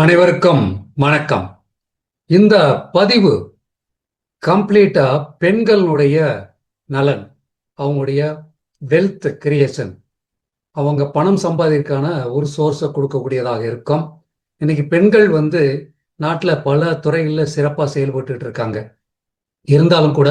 அனைவருக்கும் வணக்கம். இந்த பதிவு கம்ப்ளீட்டா பெண்களுடைய நலன் அவங்களுடைய வெல்த் கிரியேஷன் அவங்க பணம் சம்பாதிக்கான ஒரு சோர்ஸை கொடுக்கக்கூடியதாக இருக்கும். இன்னைக்கு பெண்கள் வந்து நாட்டில் பல துறைகளில் சிறப்பாக செயல்பட்டு இருக்காங்க. இருந்தாலும் கூட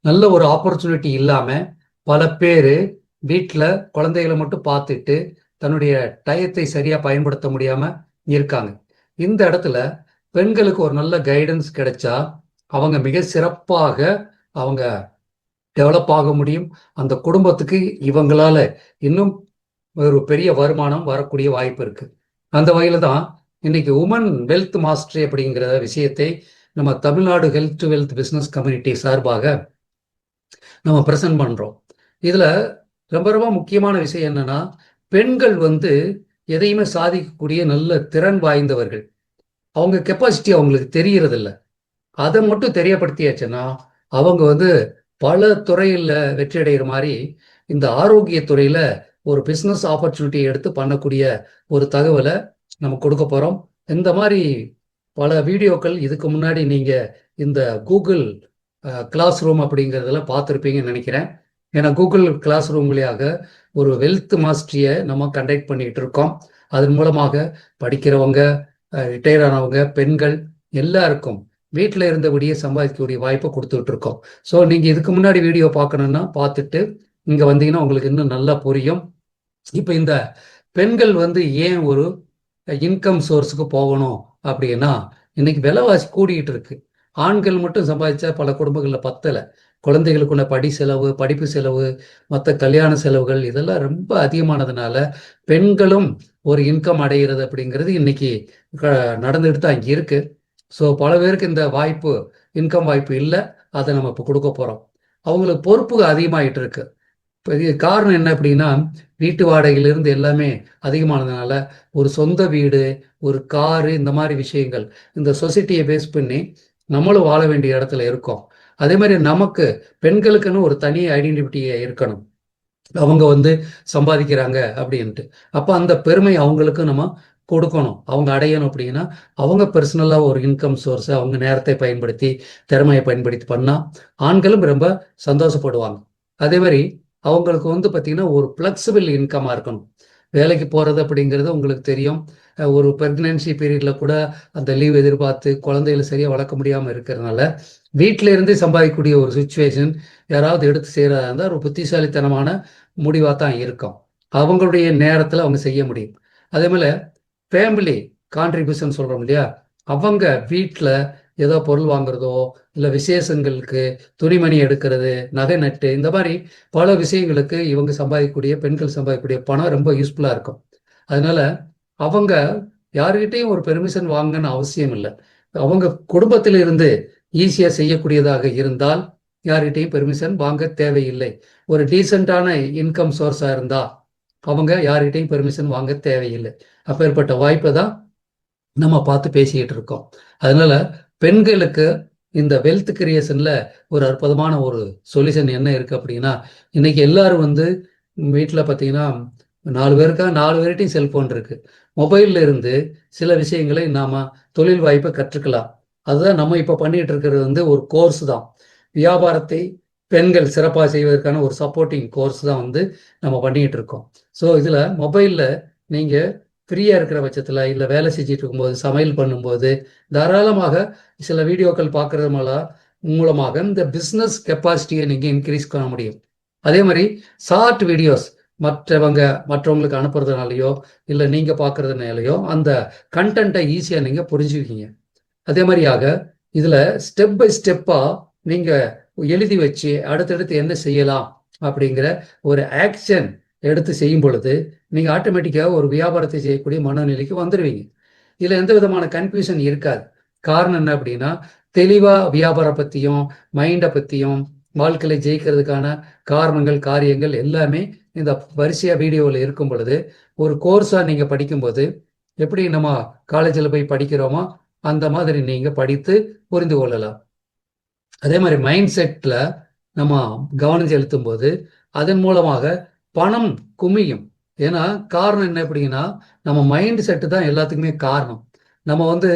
நல்ல ஒரு ஆப்பர்ச்சுனிட்டி இல்லாமல் பல பேர் வீட்டில் குழந்தைகளை மட்டும் பார்த்துட்டு தன்னுடைய டயத்தை சரியாக பயன்படுத்த முடியாமல் இருக்காங்க. இந்த இடத்துல பெண்களுக்கு ஒரு நல்ல கைடன்ஸ் கிடைச்சா அவங்க மிக சிறப்பாக அவங்க டெவலப் ஆக முடியும். அந்த குடும்பத்துக்கு இவங்களால இன்னும் ஒரு பெரிய வருமானம் வரக்கூடிய வாய்ப்பு இருக்கு. அந்த வகையில தான் இன்னைக்கு உமன் வெல்த் மாஸ்டரி அப்படிங்கிற விஷயத்தை நம்ம Tamil Nadu health to wealth business community சார்பாக நம்ம ப்ரெசன்ட் பண்றோம். இதுல ரொம்ப ரொம்ப முக்கியமான விஷயம் என்னன்னா பெண்கள் வந்து எதையுமே சாதிக்கக்கூடிய நல்ல திறன் வாய்ந்தவர்கள். அவங்க கெப்பாசிட்டி அவங்களுக்கு தெரியறதில்ல. அதை மட்டும் தெரியப்படுத்தியாச்சுன்னா அவங்க வந்து பல துறையில் வெற்றி அடைகிற மாதிரி இந்த ஆரோக்கியத்துறையில் ஒரு பிஸ்னஸ் ஆப்பர்ச்சுனிட்டி எடுத்து பண்ணக்கூடிய ஒரு தகவலை நம்ம கொடுக்க போகிறோம் இந்த மாதிரி பல வீடியோக்கள் இதுக்கு முன்னாடி நீங்கள் இந்த கூகுள் கிளாஸ் ரூம் அப்படிங்கிறதுல பார்த்துருப்பீங்கன்னு நினைக்கிறேன். ஏன்னா கூகுள் கிளாஸ் ரூம் வழியாக ஒரு வெல்த் மாஸ்டரியை நம்ம கண்டக்ட் பண்ணிகிட்டு இருக்கோம். அதன் மூலமாக படிக்கிறவங்க ரிட்டையர் ஆனவங்க பெண்கள் எல்லாருக்கும் வீட்டில் இருந்தபடியே சம்பாதிக்கக்கூடிய வாய்ப்பை கொடுத்துட்டு இருக்கோம் ஸோ நீங்கள் இதுக்கு முன்னாடி வீடியோ பார்க்கணுன்னா பார்த்துட்டு இங்கே வந்தீங்கன்னா உங்களுக்கு இன்னும் நல்லா புரியும். இப்போ இந்த பெண்கள் வந்து ஏன் ஒரு இன்கம் சோர்ஸுக்கு போகணும் அப்படின்னா இன்னைக்கு விலைவாசி கூடிக்கிட்டு இருக்கு. ஆண்கள் மட்டும் சம்பாதிச்சா பல குடும்பங்களில் பத்தலை. குழந்தைகளுக்குள்ள படி செலவு படிப்பு செலவு மற்ற கல்யாண செலவுகள் இதெல்லாம் ரொம்ப அதிகமானதுனால பெண்களும் ஒரு இன்கம் அடைகிறது அப்படிங்கிறது இன்னைக்கு நடந்துட்டு தான் இங்கே இருக்கு. ஸோ பல பேருக்கு இந்த வாய்ப்பு இன்கம் வாய்ப்பு இல்லை. அதை நம்ம இப்போ கொடுக்க போகிறோம் அவங்களுக்கு பொறுப்பு அதிகமாகிட்டு இருக்கு. இப்போ காரணம் என்ன அப்படின்னா வீட்டு வாடகையிலிருந்து எல்லாமே அதிகமானதுனால ஒரு சொந்த வீடு ஒரு காரு இந்த மாதிரி விஷயங்கள். இந்த சொசைட்டியை பேஸ் பண்ணி நம்மளும் வாழ வேண்டிய இடத்துல இருக்கோம். அதே மாதிரி நமக்கு பெண்களுக்குன்னு ஒரு தனி ஐடென்டிட்டியை இருக்கணும். அவங்க வந்து சம்பாதிக்கிறாங்க அப்படின்ட்டு. அப்போ அந்த பெருமை அவங்களுக்கு நம்ம கொடுக்கணும். அவங்க அடையணும் அப்படின்னா அவங்க பர்சனலாக ஒரு இன்கம் சோர்ஸை அவங்க நேரத்தை பயன்படுத்தி திறமையை பயன்படுத்தி பண்ணால் ஆண்களும் ரொம்ப சந்தோஷப்படுவாங்க. அதே மாதிரி அவங்களுக்கு வந்து பார்த்திங்கன்னா ஒரு ஃப்ளெக்சிபிள் இன்கமாக இருக்கணும். வேலைக்கு போகிறது அப்படிங்கிறது உங்களுக்கு தெரியும். ஒரு ப்ரெக்னென்சி பீரியடில் கூட அந்த லீவ் எதிர்பார்த்து குழந்தைகளை சரியாக வளர்க்க முடியாமல் இருக்கிறதுனால வீட்டிலேருந்தே சம்பாதிக்கக்கூடிய ஒரு சுச்சுவேஷன் யாராவது எடுத்து செய்கிறதா இருந்தால் ஒரு புத்திசாலித்தனமான முடிவாக தான் இருக்கும். அவங்களுடைய நேரத்தில் அவங்க செய்ய முடியும். அதே மாதிரி ஃபேமிலி கான்ட்ரிபியூஷன் சொல்கிறோம் இல்லையா? அவங்க வீட்டில் ஏதோ பொருள் வாங்குறதோ இல்லை விசேஷங்களுக்கு துணிமணி எடுக்கிறது நகை நட்டு இந்த மாதிரி பல விஷயங்களுக்கு இவங்க சம்பாதிக்கக்கூடிய பெண்கள் சம்பாதிக்கக்கூடிய பணம் ரொம்ப யூஸ்ஃபுல்லாக இருக்கும். அதனால அவங்க யாருக்கிட்டையும் ஒரு பெர்மிஷன் வாங்கன்னு அவசியம் இல்லை. அவங்க குடும்பத்திலிருந்து ஈஸியாக செய்யக்கூடியதாக இருந்தால் யார்கிட்டையும் பெர்மிஷன் வாங்க தேவையில்லை. ஒரு டீசெண்டான இன்கம் சோர்ஸாக இருந்தால் அவங்க யார்கிட்டையும் பெர்மிஷன் வாங்க தேவையில்லை. அப்பேற்பட்ட வாய்ப்பை தான் நம்ம பார்த்து பேசிக்கிட்டு இருக்கோம். அதனால பெண்களுக்கு இந்த வெல்த் கிரியேஷன்ல ஒரு அற்புதமான ஒரு சொல்யூஷன் என்ன இருக்கு அப்படின்னா இன்னைக்கு எல்லாரும் வந்து வீட்டில் பார்த்தீங்கன்னா நாலு பேருக்கா நாலு பேர்கிட்டையும் செல்போன் இருக்கு. மொபைல்ல இருந்து சில விஷயங்களை நாம தொழில் வாய்ப்பை கற்றுக்கலாம். அதுதான் நம்ம இப்போ பண்ணிட்டு இருக்கிறது வந்து ஒரு கோர்ஸ் தான். வியாபாரத்தை பெண்கள் சிறப்பாக செய்வதற்கான ஒரு சப்போர்ட்டிங் கோர்ஸ் தான் வந்து நம்ம பண்ணிட்டு இருக்கோம். ஸோ இதில் மொபைலில் நீங்கள் ஃப்ரீயாக இருக்கிற பட்சத்தில் இல்லை வேலை செஞ்சுட்டு இருக்கும்போது சமையல் பண்ணும்போது தாராளமாக சில வீடியோக்கள் பார்க்கறது மூலமாக இந்த பிஸ்னஸ் கெப்பாசிட்டியை நீங்கள் இன்க்ரீஸ் பண்ண முடியும். அதே மாதிரி ஷார்ட் வீடியோஸ் மற்றவங்க மற்றவங்களுக்கு அனுப்புறதுனாலையோ இல்லை நீங்கள் பார்க்கறதுனாலையோ அந்த கண்டென்ட்டை ஈஸியாக நீங்கள் புரிஞ்சுக்கிங்க அதே மாதிரியாக இதில் ஸ்டெப் பை ஸ்டெப்பாக நீங்கள் எழுதி வச்சு அடுத்தடுத்து என்ன செய்யலாம் அப்படிங்கிற ஒரு ஆக்ஷன் எடுத்து செய்யும் பொழுது நீங்கள் ஆட்டோமேட்டிக்காக ஒரு வியாபாரத்தை செய்யக்கூடிய மனநிலைக்கு வந்துடுவீங்க இதில் எந்த விதமான கன்ஃபியூஷன் இருக்காது. காரணம் என்ன அப்படின்னா தெளிவாக வியாபாரம் பற்றியும் மைண்டை பற்றியும் வாழ்க்கையில் ஜெயிக்கிறதுக்கான காரணங்கள் காரியங்கள் எல்லாமே இந்த வரிசையாக வீடியோவில் இருக்கும் பொழுது ஒரு கோர்ஸாக நீங்கள் படிக்கும்போது எப்படி நம்ம காலேஜில் போய் படிக்கிறோமோ அந்த மாதிரி நீங்கள் படித்து புரிந்து கொள்ளலாம். அதே மாதிரி மைண்ட் செட்டில் நம்ம கவனம் செலுத்தும் போது அதன் மூலமாக பணம் குமியும் ஏன்னா காரணம் என்ன எப்படின்னா நம்ம மைண்ட் செட்டு தான் எல்லாத்துக்குமே காரணம். நம்ம வந்து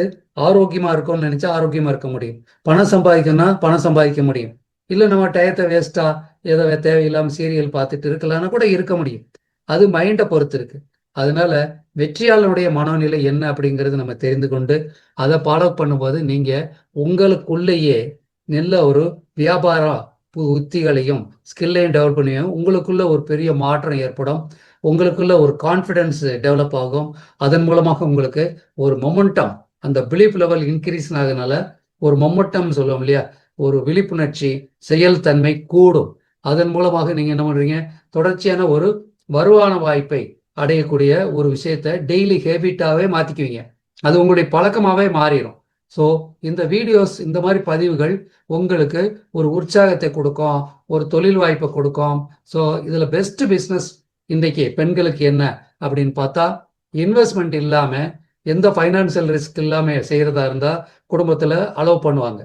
ஆரோக்கியமா இருக்கோம்னு நினைச்சா ஆரோக்கியமா இருக்க முடியும். பணம் சம்பாதிக்கணும்னா பணம் சம்பாதிக்க முடியும். இல்லை நம்ம டயத்தை வேஸ்டா ஏதோ தேவையில்லாம சீரியல் பார்த்துட்டு இருக்கலாம்னா கூட இருக்க முடியும். அது மைண்டை பொறுத்து இருக்கு. அதனால வெற்றியாளனுடைய மனநிலை என்ன அப்படிங்கிறது நம்ம தெரிந்து கொண்டு அதை ஃபாலோ பண்ணும்போது நீங்க உங்களுக்குள்ளேயே நல்ல ஒரு வியாபார உத்திகளையும் ஸ்கில்லையும் டெவலப் பண்ணியும் உங்களுக்குள்ள ஒரு பெரிய மாற்றம் ஏற்படும். உங்களுக்குள்ள ஒரு கான்ஃபிடன்ஸ் டெவலப் ஆகும். அதன் மூலமாக உங்களுக்கு ஒரு மொமெண்டம் அந்த பிலீஃப் லெவல் இன்க்ரீஸ் ஆகுனால ஒரு மொமெண்டம் சொல்லுவோம் இல்லையா? ஒரு விழிப்புணர்ச்சி செயல்தன்மை கூடும். அதன் மூலமாக நீங்கள் என்ன பண்ணுறீங்க தொடர்ச்சியான ஒரு வருமான வாய்ப்பை அடையக்கூடிய ஒரு விஷயத்த டெய்லி ஹேபிட்டாகவே மாற்றிக்குவீங்க அது உங்களுடைய பழக்கமாகவே மாறிடும். ஸோ இந்த வீடியோஸ் இந்த மாதிரி பதிவுகள் உங்களுக்கு ஒரு உற்சாகத்தை கொடுக்கும் ஒரு தொழில் வாய்ப்பை கொடுக்கும். ஸோ இதில் பெஸ்ட் பிஸ்னஸ் இன்றைக்கு பெண்களுக்கு என்ன அப்படின்னு பார்த்தா இன்வெஸ்ட்மெண்ட் இல்லாமல் எந்த ஃபைனான்சியல் ரிஸ்க் இல்லாமல் செய்கிறதா இருந்தால் குடும்பத்தில் அலோவ் பண்ணுவாங்க.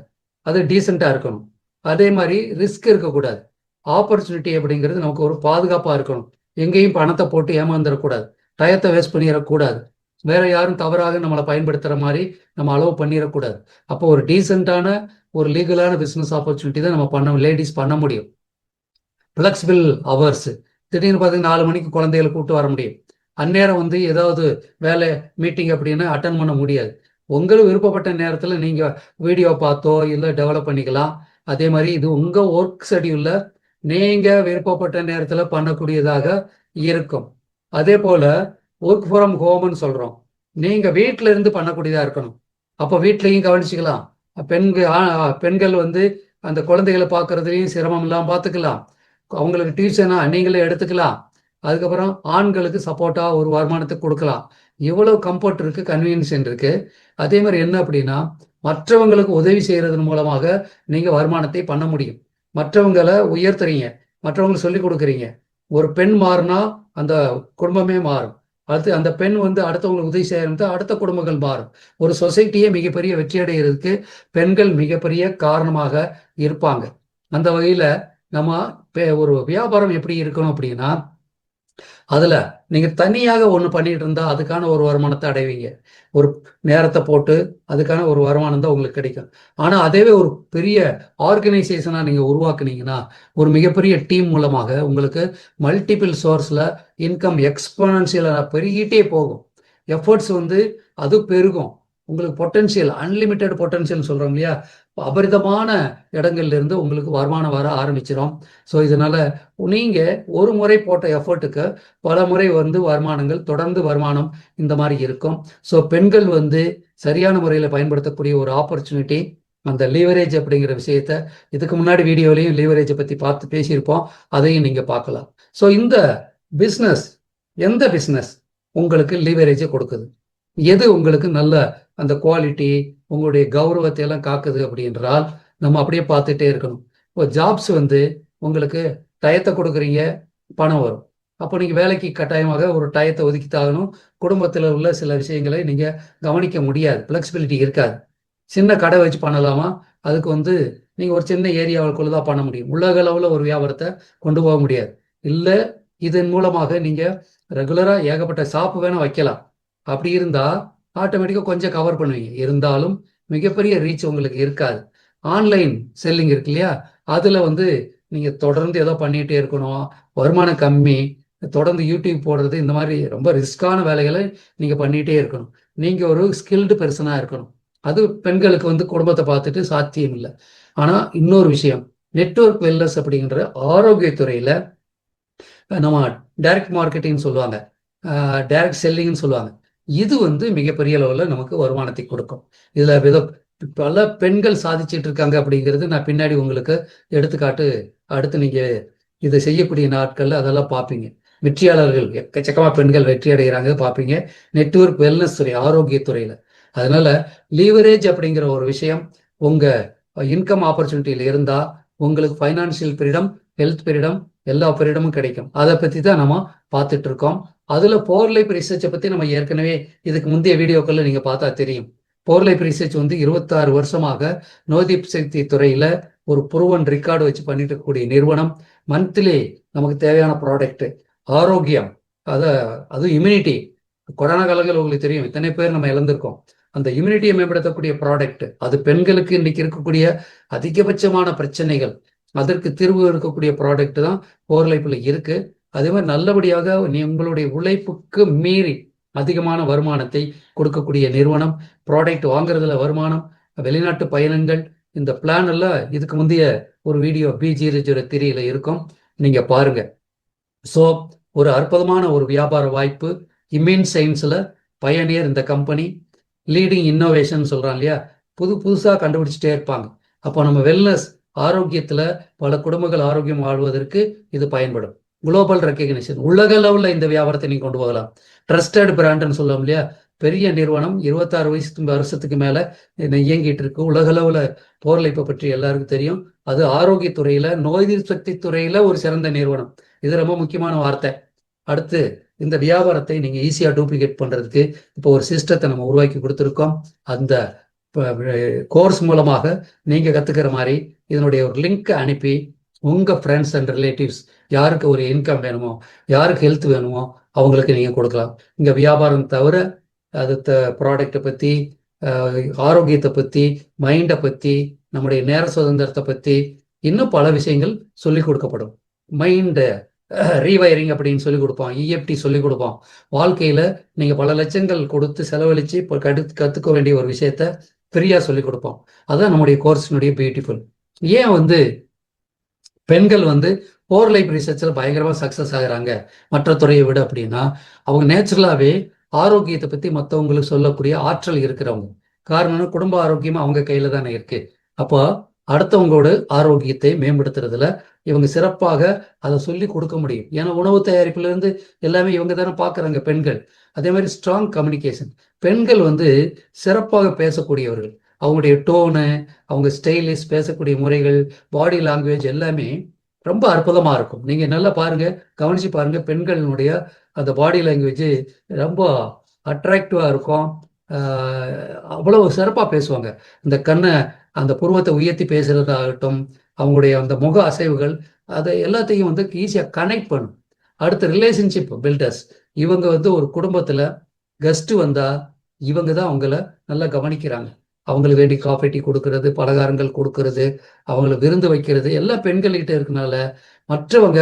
அது டீசெண்டாக இருக்கணும். அதே மாதிரி ரிஸ்க் இருக்கக்கூடாது. ஆப்பர்ச்சுனிட்டி அப்படிங்கிறது நமக்கு ஒரு பாதுகாப்பாக இருக்கணும். எங்கேயும் பணத்தை போட்டு ஏமாந்துடக்கூடாது டயத்தை வேஸ்ட் பண்ணிடக்கூடாது வேற யாரும் தவறாக நம்மளை பயன்படுத்துகிற மாதிரி நம்ம அலோவ் பண்ணிடக்கூடாது அப்போ ஒரு டீசெண்டான ஒரு லீகலான பிஸ்னஸ் ஆப்பர்ச்சுனிட்டி தான் நம்ம பண்ண லேடிஸ் பண்ண முடியும். ஃப்ளெக்சிபிள் அவர்ஸ் திடீர்னு பார்த்தீங்கன்னா நாலு மணிக்கு குழந்தைகளை கூப்பிட்டு வர முடியும். அந்நேரம் வந்து ஏதாவது வேலை மீட்டிங் அப்படின்னு அட்டன் பண்ண முடியாது. உங்களுக்கு விருப்பப்பட்ட நேரத்தில் நீங்கள் வீடியோ பார்த்தோ இல்லை டெவலப் பண்ணிக்கலாம். அதே மாதிரி இது உங்கள் ஒர்க் ஷெடியூலில் நீங்கள் விருப்பப்பட்ட நேரத்தில் பண்ணக்கூடியதாக இருக்கும். அதே போல் ஒர்க் ஃப்ரம் ஹோம்னு சொல்கிறோம் நீங்கள் வீட்டில் இருந்து பண்ணக்கூடியதாக இருக்கணும். அப்போ வீட்லையும் கவனிச்சுக்கலாம். பெண்கள் பெண்கள் வந்து அந்த குழந்தைகளை பார்க்குறதுலையும் சிரமம் இல்லாமல் பார்த்துக்கலாம் அவங்களுக்கு டியூஷனா நீங்களே எடுத்துக்கலாம். அதுக்கப்புறம் ஆண்களுக்கு சப்போர்ட்டாக ஒரு வருமானத்தை கொடுக்கலாம். இவ்வளோ கம்ஃபர்ட் இருக்குது கன்வீனியன்ஸ் இருக்கு. அதே மாதிரி என்ன அப்படின்னா மற்றவங்களுக்கு உதவி செய்கிறதன் மூலமாக நீங்கள் வருமானத்தை பண்ண முடியும். மற்றவங்களை உயர்த்துறீங்க. மற்றவங்களுக்கு சொல்லி கொடுக்குறீங்க. ஒரு பெண் மாறினா அந்த குடும்பமே மாறும். அடுத்து அந்த பெண் வந்து அடுத்தவங்களுக்கு உதவி செய்யறது அடுத்த குடும்பங்கள் மாறும். ஒரு சொசைட்டியே மிகப்பெரிய வெற்றி அடைகிறதுக்கு பெண்கள் மிகப்பெரிய காரணமாக இருப்பாங்க. அந்த வகையில் நம்ம ஒரு வியாபாரம் எப்படி இருக்கணும் அப்படின்னா அதுல நீங்க தனியாக ஒண்ணு பண்ணிட்டு இருந்தா அதுக்கான ஒரு வருமானத்தை அடைவீங்க. ஒரு நேரத்தை போட்டு அதுக்கான ஒரு வருமானம் தான் உங்களுக்கு கிடைக்கும். ஆனா அதேவே ஒரு பெரிய ஆர்கனைசேஷனா நீங்க உருவாக்குனீங்கன்னா ஒரு மிகப்பெரிய டீம் மூலமாக உங்களுக்கு மல்டிபிள் சோர்ஸ்ல இன்கம் எக்ஸ்போனன்சியல பெருகிட்டே போகும். எஃபர்ட்ஸ் வந்து அது பெருகும். உங்களுக்கு பொட்டன்சியல் அன்லிமிட்டெட் பொட்டன்சியல் சொல்கிறோம் இல்லையா? அபரிதமான இடங்கள்லேருந்து உங்களுக்கு வருமானம் வர ஆரம்பிச்சிடும் ஸோ இதனால் நீங்கள் ஒரு முறை போட்ட எஃபர்ட்டுக்கு பல முறை வந்து வருமானங்கள் தொடர்ந்து வருமானம் இந்த மாதிரி இருக்கும். ஸோ பெண்கள் வந்து சரியான முறையில் பயன்படுத்தக்கூடிய ஒரு ஆப்பர்ச்சுனிட்டி அந்த லீவரேஜ் அப்படிங்கிற விஷயத்த இதுக்கு முன்னாடி வீடியோலையும் லீவரேஜை பற்றி பார்த்து பேசியிருப்போம். அதையும் நீங்கள் பார்க்கலாம். ஸோ இந்த பிஸ்னஸ் எந்த பிஸ்னஸ் உங்களுக்கு லீவரேஜை கொடுக்குது? எது உங்களுக்கு நல்ல அந்த குவாலிட்டி உங்களுடைய கௌரவத்தை எல்லாம் காக்குது அப்படின்றால் நம்ம அப்படியே பார்த்துட்டே இருக்கணும். இப்போ ஜாப்ஸ் வந்து உங்களுக்கு டயத்தை கொடுக்குறீங்க பணம் வரும். அப்போ நீங்கள் வேலைக்கு கட்டாயமாக ஒரு டயத்தை ஒதுக்கித்தாகணும். குடும்பத்தில் உள்ள சில விஷயங்களை நீங்கள் கவனிக்க முடியாது. ஃப்ளெக்சிபிலிட்டி இருக்காது. சின்ன கடை வச்சு பண்ணலாமா? அதுக்கு வந்து நீங்கள் ஒரு சின்ன ஏரியாவுக்குள்ள தான் பண்ண முடியும். உலக அளவில் ஒரு வியாபாரத்தை கொண்டு போக முடியாது. இல்லை இதன் மூலமாக நீங்கள் ரெகுலராக ஏகப்பட்ட ஷாப்பு வேணால் வைக்கலாம். அப்படி இருந்தால் ஆட்டோமேட்டிக்காக கொஞ்சம் கவர் பண்ணுவீங்க. இருந்தாலும் மிகப்பெரிய ரீச் உங்களுக்கு இருக்காது. ஆன்லைன் செல்லிங் இருக்கு இல்லையா? அதில் வந்து நீங்கள் தொடர்ந்து ஏதோ பண்ணிகிட்டே இருக்கணும். வருமானம் கம்மி. தொடர்ந்து யூடியூப் போடுறது இந்த மாதிரி ரொம்ப ரிஸ்கான வேலைகளை நீங்கள் பண்ணிகிட்டே இருக்கணும். நீங்கள் ஒரு ஸ்கில்டு பெர்சனாக இருக்கணும். அது பெண்களுக்கு வந்து குடும்பத்தை பார்த்துட்டு சாத்தியம் இல்லை. ஆனால் இன்னொரு விஷயம். நெட்ஒர்க் வெல்னஸ் அப்படிங்கிற ஆரோக்கியத்துறையில் நம்ம டைரக்ட் மார்க்கெட்டிங்னு சொல்லுவாங்க. டைரக்ட் செல்லிங்னு சொல்லுவாங்க. இது வந்து மிகப்பெரிய அளவில் நமக்கு வருமானத்தை கொடுக்கும். இதில் ஏதோ பல பெண்கள் சாதிச்சிட்டு இருக்காங்க அப்படிங்கிறது நான் பின்னாடி உங்களுக்கு எடுத்துக்காட்டு அடுத்து நீங்கள் இதை செய்யக்கூடிய நாட்களில் அதெல்லாம் பார்ப்பீங்க. வெற்றியாளர்கள் எக்கச்சக்கமாக பெண்கள் வெற்றி அடைகிறாங்க பார்ப்பீங்க. நெட்ஒர்க் வெல்னஸ் துறை ஆரோக்கியத்துறையில் அதனால லீவரேஜ் அப்படிங்கிற ஒரு விஷயம் உங்கள் இன்கம் ஆப்பர்ச்சுனிட்டியில் இருந்தால் உங்களுக்கு ஃபைனான்சியல் பீரிடம் ஹெல்த் பீரிடம் எல்லா பீரியடமும் கிடைக்கும். அதை பற்றி தான் நம்ம பார்த்துட்டு இருக்கோம். அதுல போர் லைஃப் ரிசர்ச்சை பத்தி நம்ம ஏற்கனவே இதுக்கு முந்தைய வீடியோக்கள்ல நீங்க பார்த்தா தெரியும். போர் லைஃப் ரிசர்ச் வந்து இருபத்தாறு வருஷமாக நோதீப் சக்தி துறையில ஒரு புருவன் ரெக்கார்டு வச்சு பண்ணிட்டு இருக்கக்கூடிய நிறுவனம். மந்த்லி நமக்கு தேவையான ப்ராடக்ட் ஆரோக்கியம் அதை அதுவும் இம்யூனிட்டி கொரோனா காலங்கள் உங்களுக்கு தெரியும் இத்தனை பேர் நம்ம இழந்திருக்கோம். அந்த இம்யூனிட்டியை மேம்படுத்தக்கூடிய ப்ராடக்ட் அது பெண்களுக்கு இன்னைக்கு இருக்கக்கூடிய அதிகபட்சமான பிரச்சனைகள். அதற்கு தீர்வு இருக்கக்கூடிய ப்ராடக்ட் தான் போர் லைஃப்ல இருக்கு. அதே மாதிரி நல்லபடியாக நீ உங்களுடைய உழைப்புக்கு மீறி அதிகமான வருமானத்தை கொடுக்கக்கூடிய நிறுவனம் ப்ராடக்ட் வாங்குறதுல வருமானம் வெளிநாட்டு பயணங்கள் இந்த பிளான் எல்லாம் இதுக்கு முந்தைய ஒரு வீடியோ பி ஜீரோ ஜீரோ திரியில இருக்கும். நீங்க பாருங்க. ஸோ ஒரு அற்புதமான ஒரு வியாபார வாய்ப்பு. இம்யூன் சயின்ஸில் பயனியர் இந்த கம்பெனி லீடிங் இன்னோவேஷன் சொல்கிறான் இல்லையா? புது புதுசாக கண்டுபிடிச்சிட்டே இருப்பாங்க. அப்போ நம்ம வெல்னஸ் ஆரோக்கியத்தில் பல குடும்பங்கள் ஆரோக்கியம் வாழ்வதற்கு இது பயன்படும். குளோபல் ரெக்கக்னிஷன் உலக லெவலில் இந்த வியாபாரத்தை நீங்கள் கொண்டு போகலாம். ட்ரஸ்டட் பிராண்டுன்னு சொல்லலாம் இல்லையா? பெரிய நிறுவனம் இருபத்தாறு வயசு வருஷத்துக்கு மேலே இயங்கிட்டு இருக்கு. உலக அளவுல போர்லைப்பை பற்றி எல்லாருக்கும் தெரியும். அது ஆரோக்கியத்துறையில் நோய் சக்தி துறையில் ஒரு சிறந்த நிறுவனம். இது ரொம்ப முக்கியமான வார்த்தை. அடுத்து இந்த வியாபாரத்தை நீங்கள் ஈஸியாக டூப்ளிகேட் பண்ணுறதுக்கு இப்போ ஒரு சிஸ்டத்தை நம்ம உருவாக்கி கொடுத்துருக்கோம். அந்த கோர்ஸ் மூலமாக நீங்கள் கற்றுக்கிற மாதிரி இதனுடைய ஒரு லிங்க் அனுப்பி உங்கள் ஃப்ரெண்ட்ஸ் அண்ட் ரிலேட்டிவ்ஸ் யாருக்கு ஒரு இன்கம் வேணுமோ யாருக்கு ஹெல்த் வேணுமோ அவங்களுக்கு நீங்கள் கொடுக்கலாம். இங்கே வியாபாரம் தவிர அது ப்ராடக்டை பற்றி ஆரோக்கியத்தை பற்றி மைண்டை பற்றி நம்முடைய நேர சுதந்திரத்தை பற்றி இன்னும் பல விஷயங்கள் சொல்லிக் கொடுக்கப்படும். மைண்டு ரீவயரிங் அப்படின்னு சொல்லி கொடுப்போம். இஎஃப்டி சொல்லி கொடுப்போம். வாழ்க்கையில் நீங்கள் பல லட்சங்கள் கொடுத்து செலவழித்து இப்போ கடு கற்றுக்க வேண்டிய ஒரு விஷயத்த ஃப்ரீயாக சொல்லி கொடுப்போம். அதுதான் நம்முடைய கோர்ஸினுடைய பியூட்டிஃபுல் ஏன் வந்து பெண்கள் வந்து கோர் லைஃப் ரிசர்ச்சில் பயங்கரமாக சக்ஸஸ் ஆகிறாங்க. மற்ற துறையை விட அப்படின்னா அவங்க நேச்சுரலாகவே ஆரோக்கியத்தை பற்றி மற்றவங்களுக்கு சொல்லக்கூடிய ஆற்றல் இருக்கிறவங்க. காரணம் குடும்ப ஆரோக்கியமாக அவங்க கையில் தானே இருக்குது அப்போ அடுத்தவங்களோட ஆரோக்கியத்தை மேம்படுத்துறதுல இவங்க சிறப்பாக அதை சொல்லி கொடுக்க முடியும். ஏன்னா உணவு தயாரிப்புல இருந்து எல்லாமே இவங்க தானே பார்க்குறாங்க பெண்கள். அதே மாதிரி ஸ்ட்ராங் கம்யூனிகேஷன் பெண்கள் வந்து சிறப்பாக பேசக்கூடியவர்கள். அவங்களுடைய டோனு அவங்க ஸ்டைலிஷ் பேசக்கூடிய முறைகள் பாடி லாங்குவேஜ் எல்லாமே ரொம்ப அற்புதமாக இருக்கும். நீங்கள் நல்லா பாருங்கள் கவனித்து பாருங்கள் பெண்களினுடைய அந்த பாடி லாங்குவேஜ் ரொம்ப அட்ராக்டிவாக இருக்கும். அவ்வளவு சிறப்பாக பேசுவாங்க. இந்த கண்ணை அந்த புருவத்தை உயர்த்தி பேசுகிறதாகட்டும் அவங்களுடைய அந்த முக அசைவுகள் அதை எல்லாத்தையும் வந்து ஈஸியாக கனெக்ட் பண்ணும். அடுத்த ரிலேஷன்ஷிப் பில்டர்ஸ் இவங்க வந்து ஒரு குடும்பத்தில் கெஸ்ட்டு வந்தால் இவங்க தான் அவங்கள நல்லா கவனிக்கிறாங்க. அவங்களுக்கு வேண்டி காஃபி டீ கொடுக்கறது பலகாரங்கள் கொடுக்கறது அவங்கள விருந்து வைக்கிறது எல்லாம் பெண்கள்கிட்ட இருக்கனால மற்றவங்க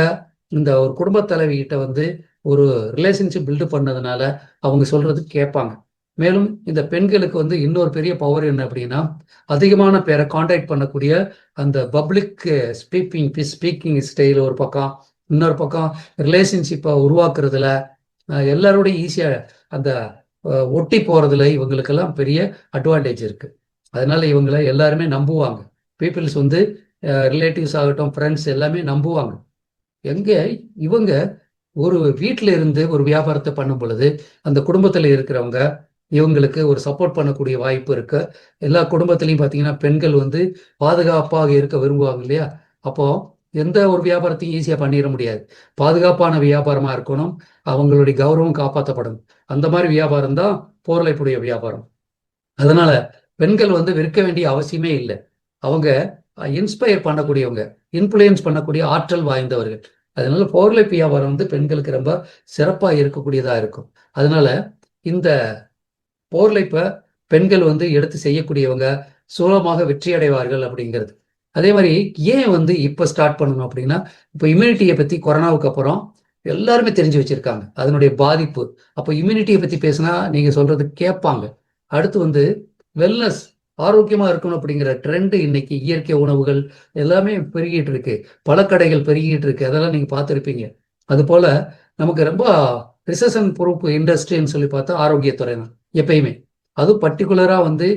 இந்த ஒரு குடும்ப தலைவிகிட்ட வந்து ஒரு ரிலேஷன்ஷிப் பில்டு பண்ணதுனால அவங்க சொல்றது கேட்பாங்க. மேலும் இந்த பெண்களுக்கு வந்து இன்னொரு பெரிய பவர் என்ன அப்படின்னா அதிகமான பேரை காண்டாக்ட் பண்ணக்கூடிய அந்த பப்ளிக் ஸ்பீக்கிங் ஸ்பீக்கிங் ஸ்டைல் ஒரு பக்கம் இன்னொரு பக்கம் ரிலேஷன்ஷிப்பை உருவாக்குறதுல எல்லாரோடையும் ஈஸியாக அந்த ஒட்டி போகிறதுல இவங்களுக்கெல்லாம் பெரிய அட்வான்டேஜ் இருக்குது அதனால இவங்களை எல்லாருமே நம்புவாங்க. பீப்புள்ஸ் வந்து ரிலேட்டிவ்ஸ் ஆகட்டும் ஃப்ரெண்ட்ஸ் எல்லாமே நம்புவாங்க. எங்கே இவங்க ஒரு வீட்டில் இருந்து ஒரு வியாபாரத்தை பண்ணும் பொழுது அந்த குடும்பத்தில் இருக்கிறவங்க இவங்களுக்கு ஒரு சப்போர்ட் பண்ணக்கூடிய வாய்ப்பு இருக்கு. எல்லா குடும்பத்திலையும் பார்த்தீங்கன்னா பெண்கள் வந்து பாதுகாப்பாக இருக்க விரும்புவாங்க இல்லையா? அப்போ எந்த ஒரு வியாபாரத்தையும் ஈஸியாக பண்ணிட முடியாது. பாதுகாப்பான வியாபாரமாக இருக்கணும். அவங்களுடைய கௌரவம் காப்பாற்றப்படும் அந்த மாதிரி வியாபாரம் தான் போரலைப்புடைய வியாபாரம். அதனால பெண்கள் வந்து விற்க வேண்டிய அவசியமே இல்லை. அவங்க இன்ஸ்பயர் பண்ணக்கூடியவங்க இன்ஃப்ளூயன்ஸ் பண்ணக்கூடிய ஆற்றல் வாய்ந்தவர்கள். அதனால போர்லைப் வியாபாரம் வந்து பெண்களுக்கு ரொம்ப சிறப்பாக இருக்கக்கூடியதாக இருக்கும். அதனால இந்த போர்லைப்பை பெண்கள் வந்து எடுத்து செய்யக்கூடியவங்க சுலபமாக வெற்றி அடைவார்கள் அப்படிங்கிறது. அதே மாதிரி ஏன் வந்து இப்போ ஸ்டார்ட் பண்ணணும் அப்படின்னா இப்போ இம்யூனிட்டியை பற்றி கொரோனாவுக்கு அப்புறம் எல்லாருமே தெரிஞ்சு வச்சுருக்காங்க. அதனுடைய பாதிப்பு. அப்போ இம்யூனிட்டியை பற்றி பேசினா நீங்கள் சொல்கிறது கேட்பாங்க. அடுத்து வந்து வெல்னஸ் ஆரோக்கியமாக இருக்கணும் அப்படிங்கிற ட்ரெண்டு இன்னைக்கு இயற்கை உணவுகள் எல்லாமே பெருகிட்டு இருக்கு. கடைகள் பெருகிட்டு இருக்கு. அதெல்லாம் நீங்கள் பார்த்துருப்பீங்க. அதுபோல் நமக்கு ரொம்ப ரிசன் பொறுப்பு இண்டஸ்ட்ரின்னு சொல்லி பார்த்தா ஆரோக்கியத்துறை தான் எப்பயுமே. அதுவும் பர்டிகுலராக வந்து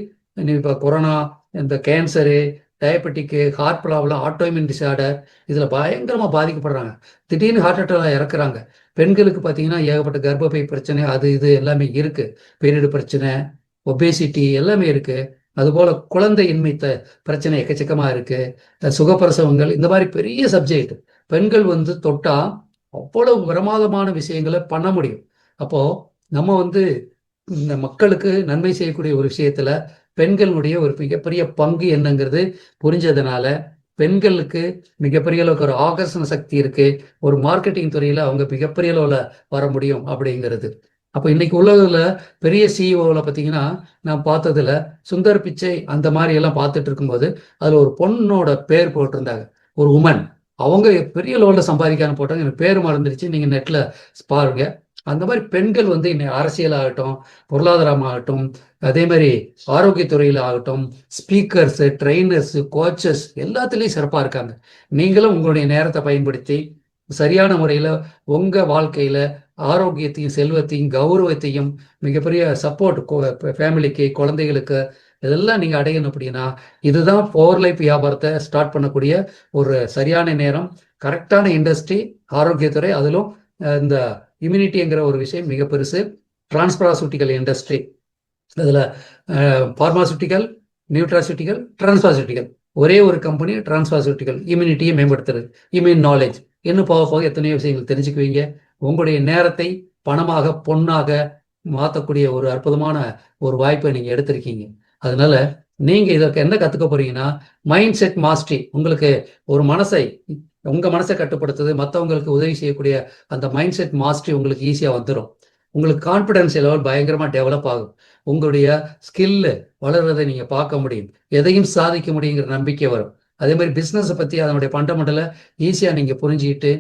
இப்போ கொரோனா இந்த cancer diabetic heart problem autoimmune disorder இதில் பயங்கரமாக பாதிக்கப்படுறாங்க. திடீர்னு ஹார்ட் அட்டாக் இறக்குறாங்க. பெண்களுக்கு பார்த்தீங்கன்னா ஏகப்பட்ட கர்ப்பப்பை பிரச்சனை அது இது எல்லாமே இருக்குது பீரியடு பிரச்சனை ஒபேசிட்டி எல்லாமே இருக்குது அதுபோல் குழந்தையின்மை த பிரச்சனை எக்கச்சக்கமாக இருக்குது சுகப்பிரசவங்கள் இந்த மாதிரி பெரிய சப்ஜெக்ட் பெண்கள் வந்து தொட்டால் அவ்வளவு பிரமாதமான விஷயங்களை பண்ண முடியும். அப்போது நம்ம வந்து இந்த மக்களுக்கு நன்மை செய்யக்கூடிய ஒரு விஷயத்தில் பெண்களுடைய ஒரு மிகப்பெரிய பங்கு என்னங்கிறது புரிஞ்சதுனால பெண்களுக்கு மிகப்பெரிய அளவுக்கு ஒரு ஆகர்ஷண சக்தி இருக்கு. ஒரு மார்க்கெட்டிங் துறையில அவங்க மிகப்பெரிய அளவுல வர முடியும் அப்படிங்கிறது. அப்போ இன்னைக்கு உலகில் பெரிய சிஇஓவில் பார்த்தீங்கன்னா நான் பார்த்ததுல சுந்தர் பிச்சை அந்த மாதிரி எல்லாம் பார்த்துட்டு இருக்கும்போது அதில் ஒரு பொண்ணோட பேர் போட்டிருந்தாங்க. ஒரு உமன் அவங்க பெரிய லெவலில் சம்பாதிக்கான்னு போட்டாங்க. எனக்கு பேர் மறந்துடுச்சு. நீங்கள் நெட்டில் பாருங்க. அந்த மாதிரி பெண்கள் வந்து இன்னைக்கு அரசியலாகட்டும் பொருளாதாரமாகட்டும் அதே மாதிரி ஆரோக்கியத்துறையில் ஆகட்டும் ஸ்பீக்கர்ஸு ட்ரெயினர்ஸு கோச்சஸ் எல்லாத்துலேயும் சிறப்பாக இருக்காங்க. நீங்களும் உங்களுடைய நேரத்தை பயன்படுத்தி சரியான முறையில் உங்கள் வாழ்க்கையில் ஆரோக்கியத்தையும் செல்வத்தையும் கௌரவத்தையும் மிகப்பெரிய சப்போர்ட் ஃபேமிலிக்கு குழந்தைகளுக்கு இதெல்லாம் நீங்கள் அடையணும் அப்படின்னா இதுதான் பவர் லைஃப் வியாபாரத்தை ஸ்டார்ட் பண்ணக்கூடிய ஒரு சரியான நேரம். கரெக்டான இண்டஸ்ட்ரி ஆரோக்கியத்துறை அதிலும் இந்த இம்யூனிட்டிங்கிற ஒரு விஷயம் மிக பெருசு. டிரான்ஸ்பராசூட்டிக்கல் இண்டஸ்ட்ரி அதில் ஃபார்மாசூட்டிக்கல் நியூட்ராசூட்டிக்கல் டிரான்ஸ்பாசூட்டிக்கல் ஒரே ஒரு கம்பெனி டிரான்ஸ்பாசூட்டிக்கல் இம்யூனிட்டியை மேம்படுத்துறது. இம்யூன் நாலேஜ் இன்னும் போக போக எத்தனையோ விஷயங்கள் தெரிஞ்சுக்குவீங்க. உங்களுடைய நேரத்தை பணமாக பொண்ணாக மாற்றக்கூடிய ஒரு அற்புதமான ஒரு வாய்ப்பை நீங்கள் எடுத்திருக்கீங்க. அதனால நீங்கள் இதற்கு என்ன கற்றுக்க போறீங்கன்னா மைண்ட் செட் மாஸ்ட்ரி உங்களுக்கு ஒரு மனசை உங்கள் மனசை கட்டுப்படுத்துது மற்றவங்களுக்கு உதவி செய்யக்கூடிய அந்த மைண்ட் செட் மாஸ்டரி உங்களுக்கு ஈஸியாக வந்துடும் உங்களுக்கு கான்ஃபிடன்ஸ் லெவல் பயங்கரமாக டெவலப் ஆகும். உங்களுடைய ஸ்கில்லு வளர்றதை நீங்கள் பார்க்க முடியும். எதையும் சாதிக்க முடியுங்கிற நம்பிக்கை வரும். அதே மாதிரி பிஸ்னஸை பற்றி அதனுடைய பண்டமெண்டலை ஈஸியாக நீங்கள் புரிஞ்சுக்கிட்டு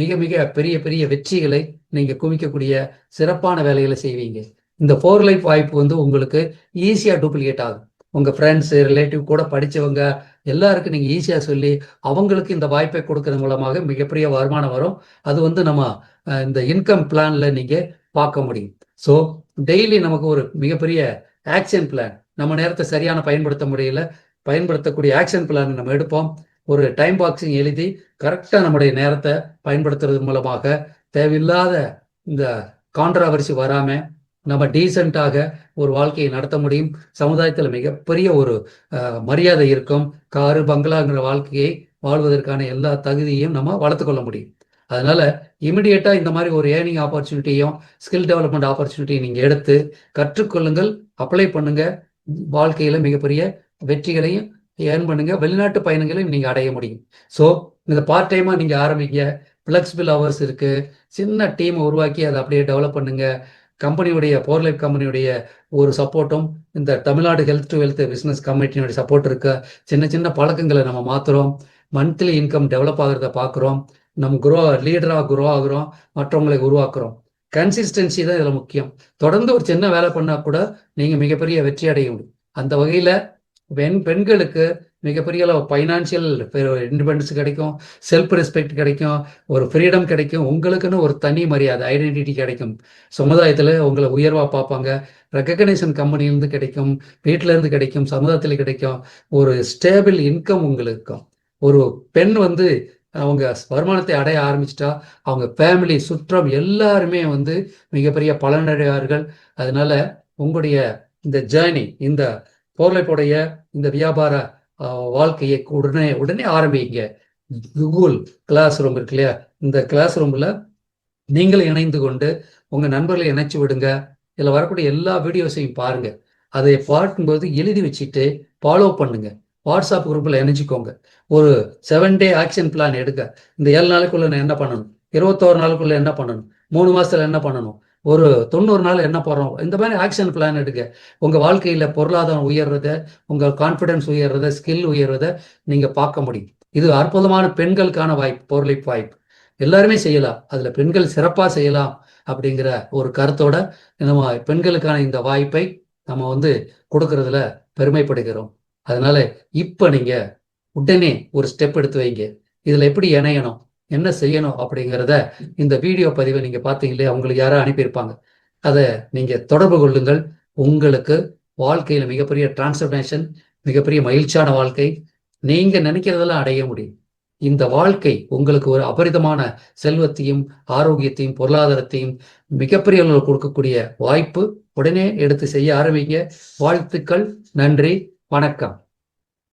மிக மிக பெரிய பெரிய வெற்றிகளை நீங்கள் குவிக்கக்கூடிய சிறப்பான வேலைகளை செய்வீங்க. இந்த ஃபோர் லைஃப் வாய்ப்பு வந்து உங்களுக்கு ஈஸியாக டூப்ளிகேட் ஆகும். உங்கள் ஃப்ரெண்ட்ஸு ரிலேட்டிவ் கூட படித்தவங்க எல்லாருக்கும் நீங்கள் ஈஸியாக சொல்லி அவங்களுக்கு இந்த வாய்ப்பை கொடுக்கறது மூலமாக மிகப்பெரிய வருமானம் வரும். அது வந்து நம்ம இந்த இன்கம் பிளானில் நீங்கள் பார்க்க முடியும். ஸோ டெய்லி நமக்கு ஒரு மிகப்பெரிய ஆக்ஷன் பிளான் நம்ம நேரத்தை சரியான பயன்படுத்த முடியல. பயன்படுத்தக்கூடிய ஆக்ஷன் பிளான் நம்ம எடுப்போம். ஒரு டைம் பாக்ஸிங் எழுதி கரெக்டாக நம்முடைய நேரத்தை பயன்படுத்துறது மூலமாக தேவையில்லாத இந்த கான்ட்ராவர்சி வராமல் நம்ம டீசெண்டாக ஒரு வாழ்க்கையை நடத்த முடியும். சமுதாயத்தில் மிகப்பெரிய ஒரு மரியாதை இருக்கும். காரு பங்களாங்கிற வாழ்க்கையை வாழ்வதற்கான எல்லா தகுதியையும் நம்ம வளர்த்துக்கொள்ள முடியும். அதனால இமிடியேட்டா இந்த மாதிரி ஒரு ஏர்னிங் ஆப்பர்ச்சுனிட்டியும் ஸ்கில் டெவலப்மெண்ட் ஆப்பர்ச்சுனிட்டியும் நீங்க எடுத்து கற்றுக்கொள்ளுங்கள். அப்ளை பண்ணுங்க. வாழ்க்கையில மிகப்பெரிய வெற்றிகளையும் ஏர்ன் பண்ணுங்க. வெளிநாட்டு பயணங்களையும் நீங்க அடைய முடியும். ஸோ இந்த பார்ட் டைமா நீங்க ஆரம்பிங்க. ஃபிளெக்சிபிள் ஹவர்ஸ் இருக்கு. சின்ன டீம் உருவாக்கி அதை அப்படியே டெவலப் பண்ணுங்க. கம்பெனியுடைய போர்லைஃப் கம்பெனியுடைய ஒரு சப்போர்ட்டும் இந்த Tamil Nadu health to wealth business கமிட்டினுடைய support இருக்கு. சின்ன சின்ன பழக்கங்களை நம்ம மாற்றுறோம் மந்த்லி இன்கம் டெவலப் ஆகிறத பார்க்குறோம் நம்ம குரோ லீடராக குரோ ஆகுறோம். மற்றவங்களை உருவாக்குறோம். கன்சிஸ்டன்சி தான் இதில் முக்கியம். தொடர்ந்து ஒரு சின்ன வேலை பண்ணால் கூட நீங்கள் மிகப்பெரிய வெற்றி அடைய முடியும். அந்த வகையில் பெண் பெண்களுக்கு மிகப்பெரிய அளவு ஃபைனான்சியல் இண்டிபெண்டன்ஸ் கிடைக்கும் செல்ஃப் ரெஸ்பெக்ட் கிடைக்கும் ஒரு ஃப்ரீடம் கிடைக்கும் உங்களுக்குன்னு ஒரு தனி மரியாதை ஐடென்டிட்டி கிடைக்கும். சமுதாயத்தில் உங்களை உயர்வாக பார்ப்பாங்க. ரெக்கக்னேஷன் கம்பெனிலேருந்து கிடைக்கும் வீட்டிலேருந்து கிடைக்கும் சமுதாயத்தில் கிடைக்கும். ஒரு ஸ்டேபிள் இன்கம் உங்களுக்கு. ஒரு பெண் வந்து அவங்க வருமானத்தை அடைய ஆரம்பிச்சிட்டா அவங்க ஃபேமிலி சுற்றம் எல்லாருமே வந்து மிகப்பெரிய பலனடைவார்கள். அதனால உங்களுடைய இந்த ஜேர்னி இந்த பொருளைப்புடைய இந்த வியாபார வாழ்க்கையை உடனே உடனே ஆரம்பிங்க. கூகுள் கிளாஸ் ரூம் இருக்கு இல்லையா? இந்த கிளாஸ் ரூம்ல நீங்களும் இணைந்து கொண்டு உங்கள் நண்பர்களை இணைச்சி விடுங்க. இதில் வரக்கூடிய எல்லா வீடியோஸையும் பாருங்க. அதை பார்க்கும்போது எழுதி வச்சுட்டு ஃபாலோ பண்ணுங்க. வாட்ஸ்அப் குரூப்பில் இணைச்சிக்கோங்க ஒரு செவன் டே ஆக்ஷன் பிளான் எடுக்க இந்த ஏழு நாளுக்குள்ள நான் என்ன பண்ணணும்? இருபத்தோரு நாளுக்குள்ள என்ன பண்ணணும்? மூணு மாசத்துல என்ன பண்ணணும்? ஒரு தொண்ணூறு நாள் என்ன போகிறோம் இந்த மாதிரி ஆக்ஷன் பிளான் எடுக்க உங்கள் வாழ்க்கையில் பொருளாதாரம் உயர்றத உங்கள் கான்ஃபிடென்ஸ் உயர்றத ஸ்கில் உயர்றத நீங்கள் பார்க்க முடியும். இது அற்புதமான பெண்களுக்கான வாய்ப்பு பொருளிப்பு வாய்ப்பு. எல்லாருமே செய்யலாம். அதில் பெண்கள் சிறப்பாக செய்யலாம் அப்படிங்கிற ஒரு கருத்தோட நம்ம பெண்களுக்கான இந்த வாய்ப்பை நம்ம வந்து கொடுக்கறதுல பெருமைப்படுகிறோம். அதனால இப்போ நீங்கள் உடனே ஒரு ஸ்டெப் எடுத்து வைங்க. இதில் எப்படி இணையணும்? என்ன செய்யணும் அப்படிங்கிறத இந்த வீடியோ பதிவை நீங்க பார்த்தீங்களே அவங்களுக்கு யாரோ அனுப்பியிருப்பாங்க. அதை நீங்க தொடர்பு கொள்ளுங்கள். உங்களுக்கு வாழ்க்கையில மிகப்பெரிய டிரான்ஸ்பர்மேஷன் மிகப்பெரிய மகிழ்ச்சியான வாழ்க்கை நீங்க நினைக்கிறதெல்லாம் அடைய முடியும். இந்த வாழ்க்கை உங்களுக்கு ஒரு அபரிதமான செல்வத்தையும் ஆரோக்கியத்தையும் பொருளாதாரத்தையும் மிகப்பெரிய அளவில் கொடுக்கக்கூடிய வாய்ப்பு உடனே எடுத்து செய்ய ஆரம்பிங்க. வாழ்த்துக்கள். நன்றி. வணக்கம்.